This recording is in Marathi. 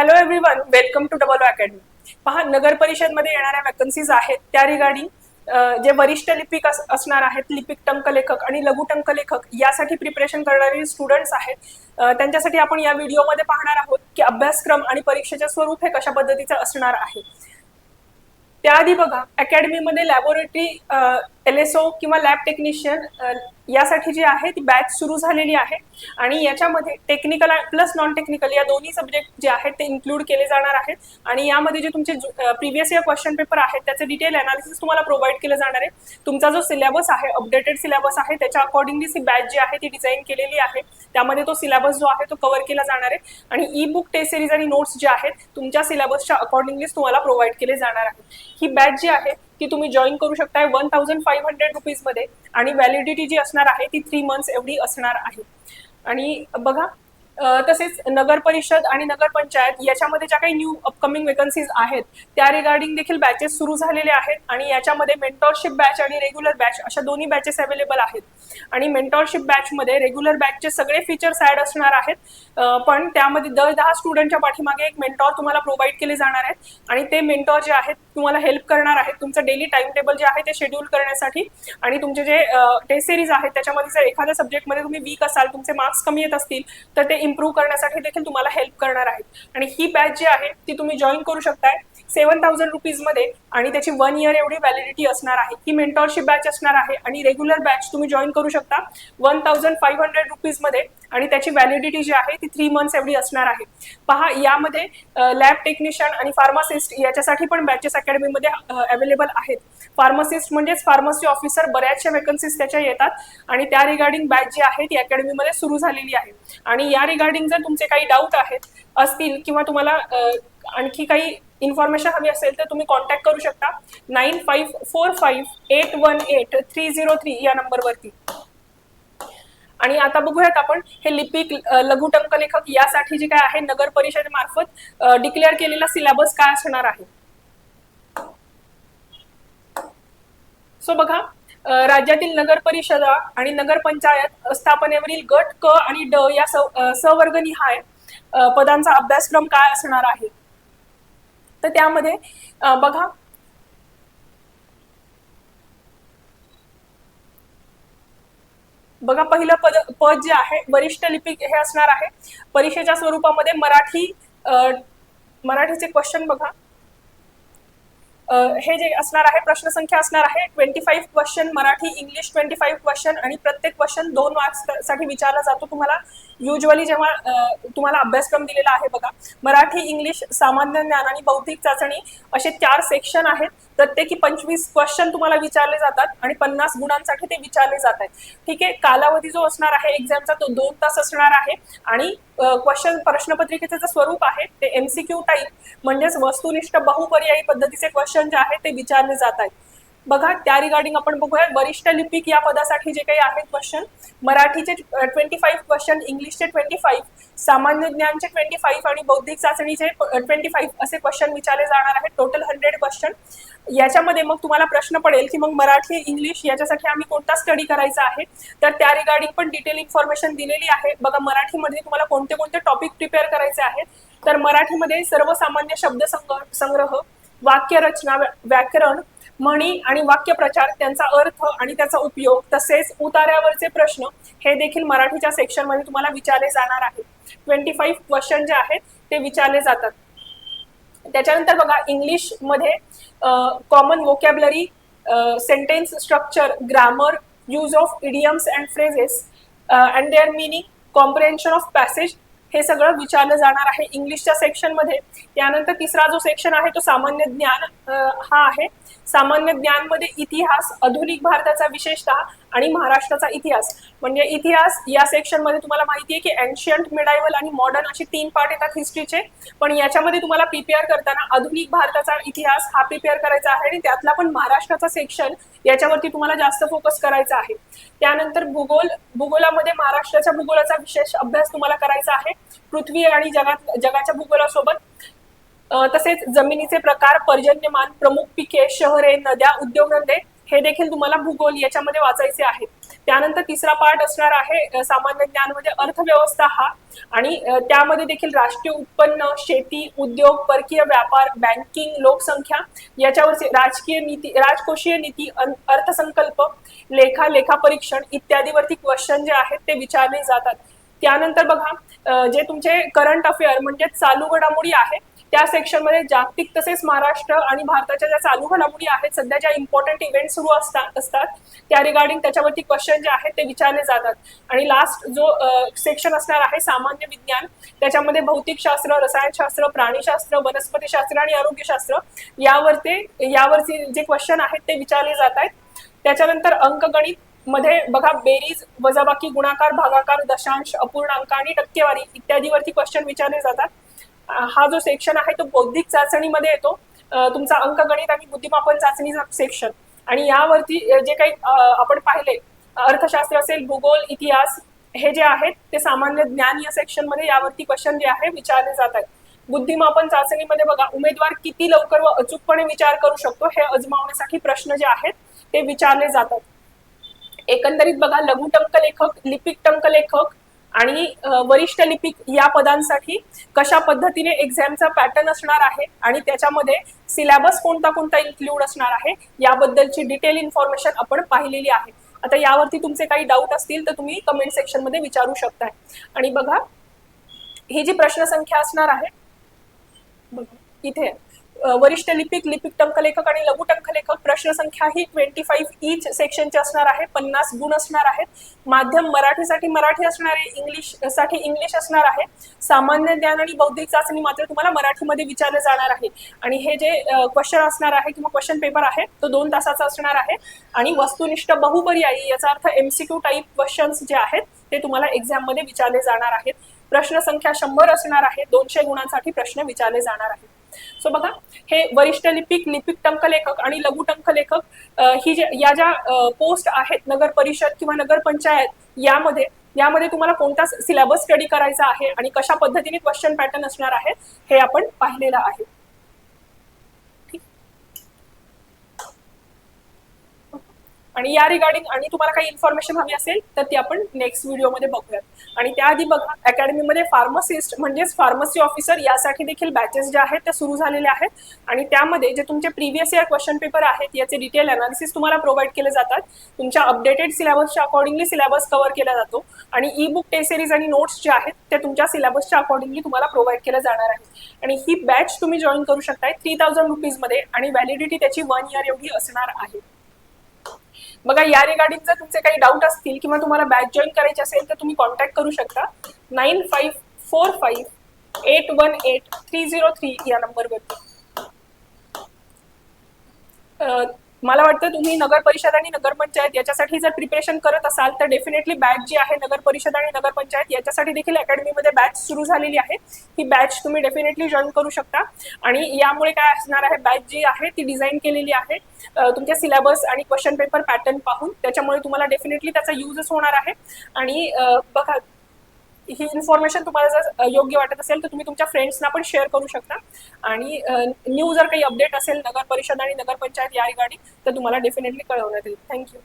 Hello everyone welcome to double academy पहा नगर परिषदमध्ये येणाऱ्या वॅकन्सीज आहेत. त्या रिगार्डिंग जे वरिष्ठ लिपिक असणार आहेत लिपिक टंकलेखक आणि लघु टंकलेखक यासाठी प्रिपरेशन करणारे स्टुडंट्स आहेत त्यांच्यासाठी आपण या व्हिडिओमध्ये पाहणार आहोत की अभ्यासक्रम आणि परीक्षेचे स्वरूप हे कशा पद्धतीचं असणार आहे. त्याआधी बघा अकॅडमीमध्ये लॅबोरेटरी एल एस ओ किंवा लॅब टेक्निशियन यासाठी जी आहे ती बॅच सुरू झालेली आहे. आणि याच्यामध्ये टेक्निकल प्लस नॉन टेक्निकल या दोन्ही सब्जेक्ट जे आहेत ते इन्क्लूड केले जाणार आहेत. आणि यामध्ये जे तुमचे प्रिव्हियस इयर क्वेश्चन पेपर आहेत त्याचे डिटेल अनालिसिस तुम्हाला प्रोव्हाइड केलं जाणार आहे. तुमचा जो सिलेबस आहे अपडेटेड सिलेबस आहे त्याच्या अकॉर्डिंगली सी बॅच जी आहे ती डिझाईन केलेली आहे. त्यामध्ये तो सिलेबस जो आहे तो कव्हर केला जाणार आहे. आणि ई बुक टेस्ट सिरीज आणि नोट्स जे आहेत तुमच्या सिलेबसच्या अकॉर्डिंगलीच तुम्हाला प्रोव्हाइड केले जाणार आहे. ही बॅच जी आहे ती तुम्ही जॉईन करू शकताय वन थाउजंड फाईव्ह हंड्रेड रुपीजमध्ये आणि व्हॅलिडिटी जी असणार आहे ती थ्री मंथ्स एवढी असणार आहे. आणि बघा तसेच नगर परिषद आणि नगर पंचायत याच्यामध्ये ज्या काही न्यू अपकमिंग वेकन्सीज आहेत त्या रिगार्डिंग देखील बॅचेस सुरू झालेले आहेत आणि याच्यामध्ये मेंटॉरशिप बॅच आणि रेग्युलर बॅच अशा दोन्ही बॅचेस अवेलेबल आहेत. आणि मेंटॉरशिप बॅचमध्ये रेग्युलर बॅचचे सगळे फीचर्स ऍड असणार आहेत. पण त्यामध्ये दर दहा स्टुडंटच्या पाठीमागे एक मेंटॉर तुम्हाला प्रोव्हाइड केले जाणार आहेत आणि ते मेंटॉर जे आहेत तुम्हाला हेल्प करणार आहेत. तुमचं डेली टाइम टेबल जे आहे ते शेड्यूल करण्यासाठी आणि तुमचे जे टेस्ट सिरीज आहेत त्याच्यामध्ये जर एखाद्या सब्जेक्टमध्ये तुम्ही वीक असाल तुमचे मार्क्स कमी येत असतील तर ते इम्प्रूव्ह करण्यासाठी देखील तुम्हाला हेल्प करणार आहेत. आणि ही बॅच जी आहे ती तुम्ही जॉईन करू शकताय सेवन थाउजंड रुपीजमध्ये आणि त्याची वन इयर एवढी व्हॅलिडिटी असणार आहे. ही मेंटॉरशिप बॅच असणार आहे आणि रेग्युलर बॅच तुम्ही जॉईन करू शकता वन थाउजंड फाईव्ह हंड्रेड रुपीजमध्ये आणि त्याची व्हॅलिडिटी जी आहे ती थ्री मंथ्स एवढी असणार आहे. पहा यामध्ये लॅब टेक्निशियन आणि फार्मासिस्ट याच्यासाठी पण बॅचेस अकॅडमीमध्ये अवेलेबल आहेत. फार्मासिस्ट म्हणजेच फार्मसी ऑफिसर बऱ्याचशा वेकन्सीज त्याच्या येतात आणि त्या रिगार्डिंग बॅच जी आहे ती अकॅडमीमध्ये सुरू झालेली आहे. आणि या रिगार्डिंग जर तुमचे काही डाऊट आहेत असतील किंवा तुम्हाला आणखी काही इन्फॉर्मेशन हवी असेल तर तुम्ही कॉन्टॅक्ट करू शकता. Nine five four five eight one eight three zero three या नंबरवरती आणि आता बघूयात आपण हे लिपिक लघुटंक लेखक यासाठी जे काय आहे नगर परिषदेमार्फत डिक्लेअर केलेला सिलेबस काय असणार आहे? सो बघा राज्यातील नगर परिषदा आणि नगर पंचायत स्थापनेवरील गट क आणि ड या सवर्गनिहाय पदांचा अभ्यासक्रम काय असणार आहे? तर त्यामध्ये बघा. बघा पहिलं पद पद जे आहे वरिष्ठ लिपिक हे असणार आहे. परीक्षेच्या स्वरूपामध्ये मराठी मराठीचे क्वेश्चन बघा. हे जे असणार आहे प्रश्नसंख्या असणार आहे twenty five question Marathi English twenty five question आणि प्रत्येक क्वेश्चन दोन मार्क्ससाठी विचारला जातो तुम्हाला. युजली जेव्हा तुम्हाला अभ्यासक्रम दिलेला आहे बघा. मराठी इंग्लिश सामान्य ज्ञान आणि बौद्धिक चाचणी असे चार सेक्शन आहेत. प्रत्येकी पंचवीस क्वेश्चन तुम्हाला विचारले जातात आणि पन्नास गुणांसाठी ते विचारले जात आहेत. ठीक आहे? कालावधी जो असणार आहे एक्झामचा तो दोन तास असणार आहे. आणि क्वेश्चन प्रश्नपत्रिकेचं जे स्वरूप आहे ते एमसीक्यू टाईप म्हणजेच वस्तुनिष्ठ बहुपर्यायी पद्धतीचे क्वेश्चन जे आहेत ते विचारले जात आहेत. बघा त्या रिगार्डिंग आपण बघूया. वरिष्ठ लिपिक या पदासाठी जे काही आहेत क्वेश्चन मराठीचे ट्वेंटी फाईव्ह क्वेश्चन इंग्लिशचे ट्वेंटी फाईव्ह सामान्य ज्ञानचे ट्वेंटी फाईव्ह आणि बौद्धिक चाचणीचे ट्वेंटी फाईव्ह असे क्वेश्चन विचारले जाणार आहेत. टोटल हंड्रेड क्वेश्चन याच्यामध्ये मग तुम्हाला प्रश्न पडेल की मग मराठी इंग्लिश याच्यासाठी आम्ही कोणता स्टडी करायचा आहे? तर त्या रिगार्डिंग पण डिटेल इन्फॉर्मेशन दिलेली आहे. बघा मराठीमध्ये तुम्हाला कोणते कोणते टॉपिक प्रिपेअर करायचे आहेत? तर मराठीमध्ये सर्वसामान्य शब्द संग्रह संग्रह वाक्यरचना व्या- व्याकरण म्हणी आणि वाक्यप्रचार त्यांचा अर्थ आणि त्याचा उपयोग तसेच उतार्यावरचे प्रश्न हे देखील मराठीच्या सेक्शनमध्ये तुम्हाला विचारले जाणार आहेत. ट्वेंटी फाईव्ह क्वेश्चन जे आहेत ते विचारले जातात. त्याच्यानंतर बघा इंग्लिशमध्ये common vocabulary sentence structure grammar use of idioms and phrases and their meaning comprehension of passage हे सगळं विचारलं जाणार आहे इंग्लिशच्या सेक्शनमध्ये. त्यानंतर तिसरा जो सेक्शन आहे तो सामान्य ज्ञान हा आहे. सामान्य ज्ञानमध्ये इतिहास आधुनिक भारताचा विशेषतः आणि महाराष्ट्राचा इतिहास. म्हणजे इतिहास या सेक्शनमध्ये तुम्हाला माहिती आहे की एन्शियंट मिडायवल आणि मॉडर्न असे तीन पार्ट येतात हिस्ट्रीचे पण याच्यामध्ये तुम्हाला पीपीआर करताना आधुनिक भारताचा इतिहास हा प्रिपेअर करायचा आहे आणि त्यातला पण महाराष्ट्राचा सेक्शन याच्यावरती तुम्हाला जास्त फोकस करायचा आहे. त्यानंतर भूगोल भूगोलामध्ये महाराष्ट्राच्या भूगोलाचा विशेष अभ्यास तुम्हाला करायचा आहे. पृथ्वी आणि जगात जगाच्या भूगोलासोबत. तसेच जमिनीचे प्रकार पर्जन्यमान प्रमुख पिके शहरे नद्या उद्योगधंदे हे देखील तुम्हाला भूगोल याच्यामध्ये वाचायचे आहेत त्यानंतर तिसरा पार्ट असणार आहे सामान्य ज्ञान म्हणजे अर्थव्यवस्था हा. आणि त्यामध्ये देखील राष्ट्रीय उत्पन्न शेती उद्योग परकीय व्यापार बँकिंग लोकसंख्या याच्यावरचे राजकीय नीती राजकोषीय नीती अर्थसंकल्प लेखा लेखा परीक्षण इत्यादीवरती क्वेश्चन जे आहेत ते विचारले जातात. त्यानंतर बघा जे तुमचे करंट अफेअर म्हणजे चालू घडामोडी आहे त्या सेक्शनमध्ये जागतिक तसेच महाराष्ट्र आणि भारताच्या ज्या चालू घडामोडी आहेत सध्या ज्या इम्पॉर्टंट इव्हेंट सुरू असतात असतात त्या रिगार्डिंग त्याच्यावरती क्वेश्चन जे आहेत ते विचारले जातात. आणि लास्ट जो सेक्शन असणार आहे सामान्य विज्ञान त्याच्यामध्ये भौतिकशास्त्र रसायनशास्त्र प्राणीशास्त्र वनस्पतीशास्त्र आणि आरोग्यशास्त्र यावरती यावरती जे क्वेश्चन आहेत ते विचारले जात आहेत. त्याच्यानंतर अंकगणित मध्ये बघा बेरीज वजाबाकी गुणाकार भागाकार दशांश अपूर्णांक आणि टक्केवारी इत्यादीवरती क्वेश्चन विचारले जातात. हा जो सेक्शन आहे तो बौद्धिक चाचणीमध्ये येतो. तुमचा अंकगणित आणि बुद्धिमापन चाचणीचा सेक्शन. आणि यावरती जे काही आपण पाहिले अर्थशास्त्र असेल भूगोल इतिहास हे जे आहेत ते सामान्य ज्ञान या सेक्शनमध्ये यावरती क्वेश्चन जे आहे विचारले जात आहेत. बुद्धिमापन चाचणीमध्ये बघा उमेदवार किती लवकर व अचूकपणे विचार करू शकतो हे अजमावण्यासाठी प्रश्न जे आहेत ते विचारले जातात. एकंदरीत बघा लघुटंक लेखक लिपिक टंक लेखक आणि वरिष्ठ लिपिक या पदांसाठी कशा पद्धतीने एक्झामचा पॅटर्न असणार आहे आणि त्याच्यामध्ये सिलेबस कोणता कोणता इन्क्लूड असणार आहे याबद्दलची डिटेल इन्फॉर्मेशन आपण पाहिलेली आहे. आता यावरती तुमचे काही डाऊट असतील तर तुम्ही कमेंट सेक्शनमध्ये विचारू शकताय. आणि बघा ही जी प्रश्नसंख्या असणार आहे बघा, इथे. वरिष्ठ लिपिक लिपिक टंकलेखक आणि लघु टंकलेखक प्रश्न संख्या ही ट्वेंटी फाईव्ह इच सेक्शनची असणार आहे. पन्नास गुण असणार आहेत. माध्यम मराठीसाठी मराठी असणार आहे इंग्लिशसाठी इंग्लिश असणार आहे. सामान्य ज्ञान आणि बौद्धिक चाचणी मात्र तुम्हाला मराठीमध्ये विचारले जाणार आहे. आणि हे जे क्वेश्चन असणार आहे किंवा क्वेश्चन पेपर आहे तो दोन तासाचा असणार आहे. आणि वस्तुनिष्ठ बहुपर्यायी याचा अर्थ एमसीक्यू टाईप क्वेश्चन्स जे आहेत ते तुम्हाला एक्झाममध्ये विचारले जाणार आहेत. प्रश्न संख्या शंभर असणार आहे. दोनशे गुणांसाठी प्रश्न विचारले जाणार आहेत. सो बघा हे वरिष्ठ लिपिक लिपिक टंकलेखक आणि लघु टंकलेखक ही जे या ज्या पोस्ट आहेत नगर परिषद किंवा नगर पंचायत यामध्ये यामध्ये तुम्हाला कोणता सिलेबस स्टडी करायचा आहे आणि कशा पद्धतीने क्वेश्चन पॅटर्न असणार आहे हे आपण पाहिलेलं आहे. आणि या रिगार्डिंग आणि तुम्हाला काही इन्फॉर्मेशन हवी असेल तर ती आपण नेक्स्ट व्हिडिओमध्ये बघूयात. आणि त्याआधी बघा अकॅडमीमध्ये फार्मसिस्ट म्हणजेच फार्मसी ऑफिसर यासाठी देखील बॅचेस जे आहेत त्या सुरू झालेल्या आहेत. आणि त्यामध्ये जे तुमचे प्रिव्हियस इयर क्वेश्चन पेपर आहेत याचे डिटेल अनालिसिस तुम्हाला प्रोव्हाइड केले जातात. तुमच्या अपडेटेड सिलेबसच्या अकॉर्डिंगली सिलेबस कव्हर केला जातो. आणि ई बुक टेस्ट सिरीज आणि नोट्स जे आहेत ते तुमच्या सिलेबसच्या अकॉर्डिंगली तुम्हाला प्रोव्हाइड केलं जाणार आहे. आणि ही बॅच तुम्ही जॉईन करू शकताय थ्री थाउजंड रुपीजमध्ये आणि व्हॅलिडिटी त्याची वन इयर एवढी असणार आहे. बघा या रिगार्डिंग जर तुमचे काही डाऊट असतील किंवा तुम्हाला बॅच जॉईन करायची असेल तर तुम्ही कॉन्टॅक्ट करू शकता. Nine five four five eight one eight three zero three या नंबरवरती मला वाटतं तुम्ही नगर परिषद आणि नगरपंचायत याच्यासाठी जर प्रिपरेशन करत असाल तर डेफिनेटली बॅच जी आहे नगर परिषद आणि नगरपंचायत याच्यासाठी देखील अकॅडमीमध्ये बॅच सुरू झालेली आहे. ही बॅच तुम्ही डेफिनेटली जॉईन करू शकता. आणि यामुळे काय असणार आहे बॅच जी आहे ती डिझाईन केलेली आहे. तुमच्या सिलेबस आणि क्वेश्चन पेपर पॅटर्न पाहून त्याच्यामुळे तुम्हाला डेफिनेटली त्याचा युजच होणार आहे. आणि बघा ही इन्फॉर्मेशन तुम्हाला जर योग्य वाटत असेल तर तुम्ही तुमच्या फ्रेंड्सना पण शेअर करू शकता. आणि न्यू जर काही अपडेट असेल नगर परिषद आणि नगरपंचायत या रिगार्डिंग तर तुम्हाला डेफिनेटली कळवण्यात येईल. थँक्यू